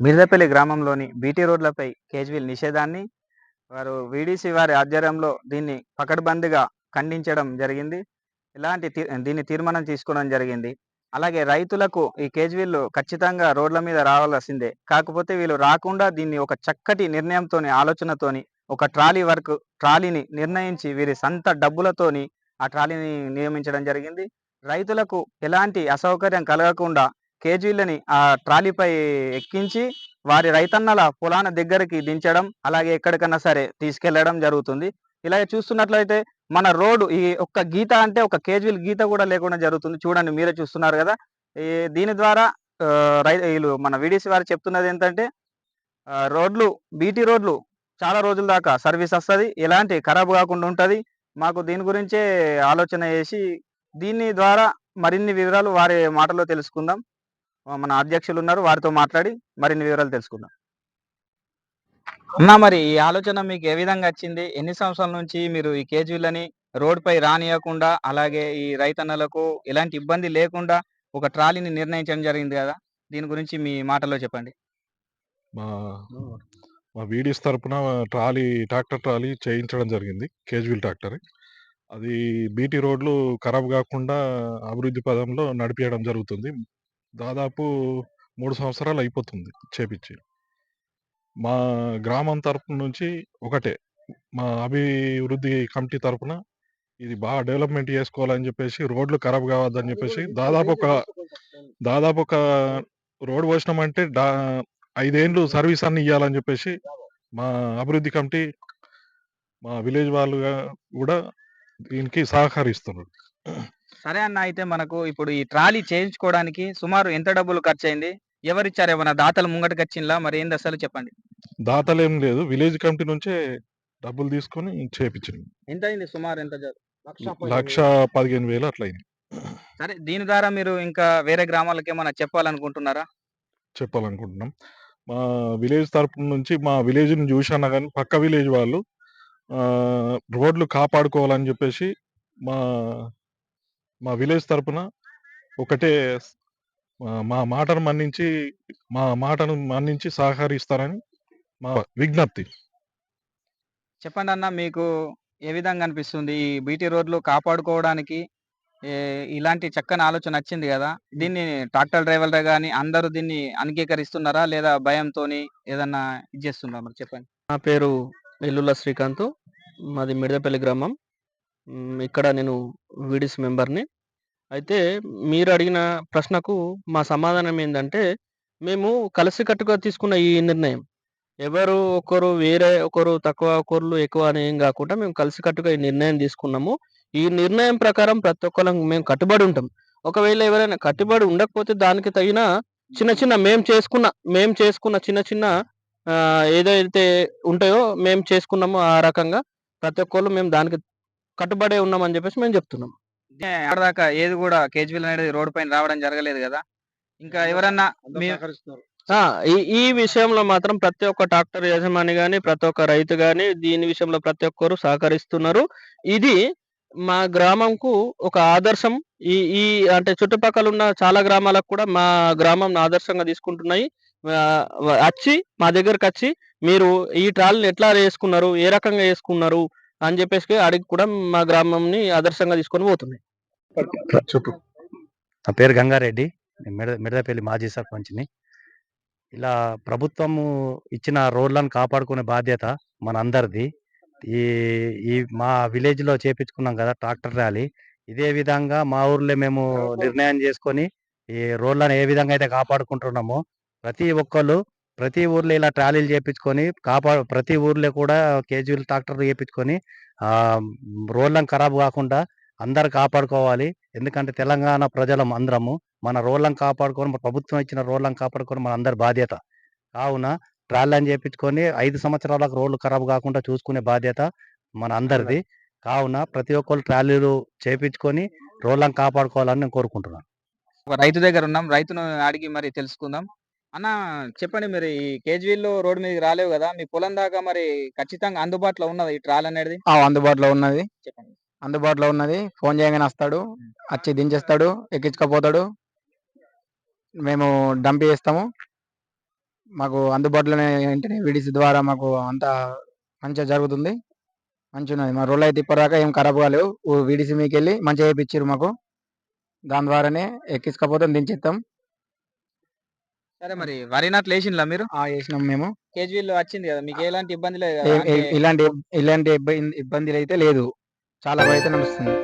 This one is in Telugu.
మిర్దపల్లి గ్రామంలోని బీటీ రోడ్లపై కేజ్వీల్ నిషేధాన్ని వారు వీడీసీ వారి ఆధ్వర్యంలో దీన్ని పకడ్బందీగా ఖండించడం జరిగింది. ఇలాంటి తీ- దీన్ని తీర్మానం తీసుకోవడం జరిగింది. అలాగే రైతులకు ఈ కేజ్వీళ్ళు ఖచ్చితంగా రోడ్ల మీద రావాల్సిందే. కాకపోతే వీళ్ళు రాకుండా దీన్ని ఒక చక్కటి నిర్ణయంతోని ఆలోచనతోని ఒక ట్రాలీ వర్క్ ట్రాలీని నిర్ణయించి వీరి సొంత డబ్బులతోని ఆ ట్రాలీని నియమించడం జరిగింది. రైతులకు ఎలాంటి అసౌకర్యం కలగకుండా కేజీలని ఆ ట్రాలీపై ఎక్కించి వారి రైతన్నల పొలాన దగ్గరికి దించడం అలాగే ఎక్కడికన్నా సరే తీసుకెళ్ళడం జరుగుతుంది. ఇలాగే చూస్తున్నట్లయితే మన రోడ్డు ఈ ఒక్క గీత అంటే ఒక కేజీల గీత కూడా లేకుండా జరుగుతుంది. చూడండి మీరే చూస్తున్నారు కదా. ఈ దీని ద్వారా రై వీళ్ళు మన విడిసి వారు చెప్తున్నది ఏంటంటే రోడ్లు బీటీ రోడ్లు చాలా రోజుల దాకా సర్వీస్ వస్తుంది. ఎలాంటి ఖరాబ్ కాకుండా ఉంటుంది. మాకు దీని గురించే ఆలోచన చేసి దీని ద్వారా మరిన్ని వివరాలు వారి మాటలో తెలుసుకుందాం. మన అధ్యక్షులు ఉన్నారు. వారితో మాట్లాడి మరిన్ని వివరాలు తెలుసుకుందాం. అన్నా మరి ఈ ఆలోచన మీకు ఏ విధంగా వచ్చింది? ఎన్ని సంవత్సరాల నుంచి మీరు ఈ కేజీలని రోడ్ రానియకుండా అలాగే ఈ రైతన్నలకు ఎలాంటి ఇబ్బంది లేకుండా ఒక ట్రాలీని నిర్ణయించడం జరిగింది కదా? దీని గురించి మీ మాటలో చెప్పండి. మా మా వీడియోస్ తరపున ట్రాలీ ట్రాక్టర్ ట్రాలీ చేయించడం జరిగింది. Cage wheel tractor. అది బీటీ రోడ్లు ఖరాబ్ కాకుండా అభివృద్ధి పదంలో నడిపించడం జరుగుతుంది. దాదాపు మూడు సంవత్సరాలు అయిపోతుంది చేపించి మా గ్రామం తరపు నుంచి ఒకటే. మా అభివృద్ధి కమిటీ తరపున ఇది బాగా డెవలప్మెంట్ చేసుకోవాలని చెప్పేసి రోడ్లు ఖరాబ్ కావద్దని చెప్పేసి దాదాపు ఒక దాదాపు ఒక రోడ్ పోసినామంటే డా ఐదేండ్లు సర్వీస్ అన్ని ఇవ్వాలని చెప్పేసి మా అభివృద్ధి కమిటీ మా విలేజ్ వాళ్ళు కూడా దీనికి సహకరిస్తున్నారు. సరే అన్న అయితే మనకు ఇప్పుడు ఈ ట్రాలీ చేయించుకోవడానికి సుమారు ఎంత డబ్బులు ఖర్చు అయింది ఎవరిచ్చారు? ఏమైనా దాతలు ముంగటికి వచ్చిందా మరి ఏంది అసలు చెప్పండి. దాతలేం లేదు. విలేజ్ కమిటీ నుంచే డబ్బులు తీసుకొని చేపించింది. ఎంత అయింది? సుమారు ఎంత లక్ష పదిహేను వేలు. అట్లా అయింది. సరే దీని ద్వారా మీరు ఇంకా వేరే గ్రామాలకు ఏమైనా చెప్పాలనుకుంటున్నారా? చెప్పాలనుకుంటున్నాం. మా విలేజ్ తరపు నుంచి మా విలేజ్ని చూసానా కానీ పక్క విలేజ్ వాళ్ళు రోడ్లు కాపాడుకోవాలని చెప్పేసి మా మా విలేజ్ తరపున ఒకటే మా- మాటను మన్నించి మా మాటను మన్నించి సహకరిస్తారని మా విజ్ఞప్తి. చెప్పండి అన్న మీకు ఏ విధంగా అనిపిస్తుంది? ఈ బీటీ రోడ్లు కాపాడుకోవడానికి ఇలాంటి చక్కని ఆలోచన వచ్చింది కదా? దీన్ని ట్రాక్టర్ డ్రైవర్లే కానీ అందరూ దీన్ని అంగీకరిస్తున్నారా? లేదా భయంతోని ఏదన్నా ఇది చేస్తున్నారా? మరి చెప్పండి. నా పేరు ఎల్లుల శ్రీకాంత్ మాది మిడదపల్లి గ్రామం. ఇక్కడ నేను వీడిస్ మెంబర్ని. అయితే మీరు అడిగిన ప్రశ్నకు మా సమాధానం ఏంటంటే మేము కలిసికట్టుగా తీసుకున్న ఈ నిర్ణయం. ఎవరు ఒకరు వేరే ఒకరు తక్కువ ఒకరు ఎక్కువ అని ఏం కాకుండా మేము కలిసికట్టుగా ఈ నిర్ణయం తీసుకున్నాము. ఈ నిర్ణయం ప్రకారం ప్రతి ఒక్కరం మేము కట్టుబడి ఉంటాం. ఒకవేళ ఎవరైనా కట్టుబడి ఉండకపోతే దానికి తగిన చిన్న చిన్న మేము చేసుకున్న మేము చేసుకున్న చిన్న చిన్న ఏదైతే ఉంటాయో మేము చేసుకున్నామో ఆ రకంగా ప్రతి ఒక్కళ్ళు మేము దానికి కట్టుబడే ఉన్నామని చెప్పేసి మేము చెప్తున్నాం. దాకా ఏది కూడా కేజ్వీల్ అనేది రోడ్ పైన రావడం జరగలేదు కదా. ఇంకా ఎవరన్నా ఈ విషయంలో మాత్రం ప్రతి ఒక్క ట్రాక్టర్ యజమాని గాని ప్రతి ఒక్క రైతు గాని దీని విషయంలో ప్రతి ఒక్కరు సహకరిస్తున్నారు. ఇది మా గ్రామంకు ఒక ఆదర్శం. ఈ ఈ అంటే చుట్టుపక్కల ఉన్న చాలా గ్రామాలకు కూడా మా గ్రామం ఆదర్శంగా తీసుకుంటున్నాయి. వచ్చి మా దగ్గరకు వచ్చి మీరు ఈ ట్రాల్ని ఎట్లా వేసుకున్నారు? ఏ రకంగా వేసుకున్నారు? అని చెప్పేసి అడిగి కూడా మా గ్రామంని ఆదర్శంగా తీసుకొని పోతున్నాయి. చెప్పు నా పేరు గంగారెడ్డి. మెడ మిడ మాజీ సర్పంచ్ని. ఇలా ప్రభుత్వము ఇచ్చిన రోడ్లను కాపాడుకునే బాధ్యత మన అందరిది ఈ ఈ మా విలేజ్లో చేపించుకున్నాం కదా ట్రాక్టర్ ర్యాలీ. ఇదే విధంగా మా ఊర్లో మేము నిర్ణయం చేసుకొని ఈ రోడ్లను ఏ విధంగా అయితే కాపాడుకుంటున్నామో ప్రతి ఒక్కళ్ళు ప్రతి ఊర్లో ఇలా ట్రాలీలు చేపించుకొని కాపా ప్రతి ఊర్లో కూడా కేజీలు ట్రాక్టర్ చేపించుకొని ఆ రోడ్లను ఖరాబ్ కాకుండా అందరు కాపాడుకోవాలి. ఎందుకంటే తెలంగాణ ప్రజలం అందరము మన రోడ్లను కాపాడుకొని మన ప్రభుత్వం ఇచ్చిన రోడ్లను కాపాడుకొని మన అందరి బాధ్యత. కావున ట్రాలను చేపించుకొని ఐదు సంవత్సరాలకు రోడ్లు ఖరాబ్ కాకుండా చూసుకునే బాధ్యత మన అందరిది. కావున ప్రతి ఒక్కరు ట్రాలీలు చేపించుకొని రోడ్లను కాపాడుకోవాలని నేను కోరుకుంటున్నాను. రైతు దగ్గర ఉన్నాం. రైతును అడిగి మరి తెలుసుకుందాం. అన్న చెప్పండి మరి. ఈ కేజ్వీల్లో రోడ్ మీదకి రాలేవు కదా! మీ పొలం దాకా మరి ఖచ్చితంగా అందుబాటులో ఉన్నది ఈ ట్రాల్ అనేది? ఆ, అందుబాటులో ఉన్నది. చెప్పండి. అందుబాటులో ఉన్నది. ఫోన్ చేయగానే వస్తాడు. వచ్చి దించేస్తాడు. ఎక్కించుకపోతాడు. మేము డంప్ చేస్తాము. మాకు అందుబాటులోనే వెంటనే వీడిసి ద్వారా మాకు అంతా మంచిగా జరుగుతుంది. మంచిగా ఉన్నది మా రోడ్లు అయితే ఇప్పటిదాకా ఏం ఖరాబ్ కాలేవు వీడిసి మీకు వెళ్ళి మంచిగా వేయించారు మాకు. దాని ద్వారానే ఎక్కించకపోతే దించేస్తాం సరే మరి వరి నాట్లు వేసిండ్లా మీరు? ఆ వేసినాం మేము. కేజీవీల్ వచ్చింది కదా మీకు ఎలాంటి ఇబ్బంది లేదు కదా ఏ- ఏ- అంటే ఇలాంటి ఇలాంటి ఇబ్బ- ఇబ్బందులు అయితే లేదు. చాలా బాగా అయితే నడుస్తుంది.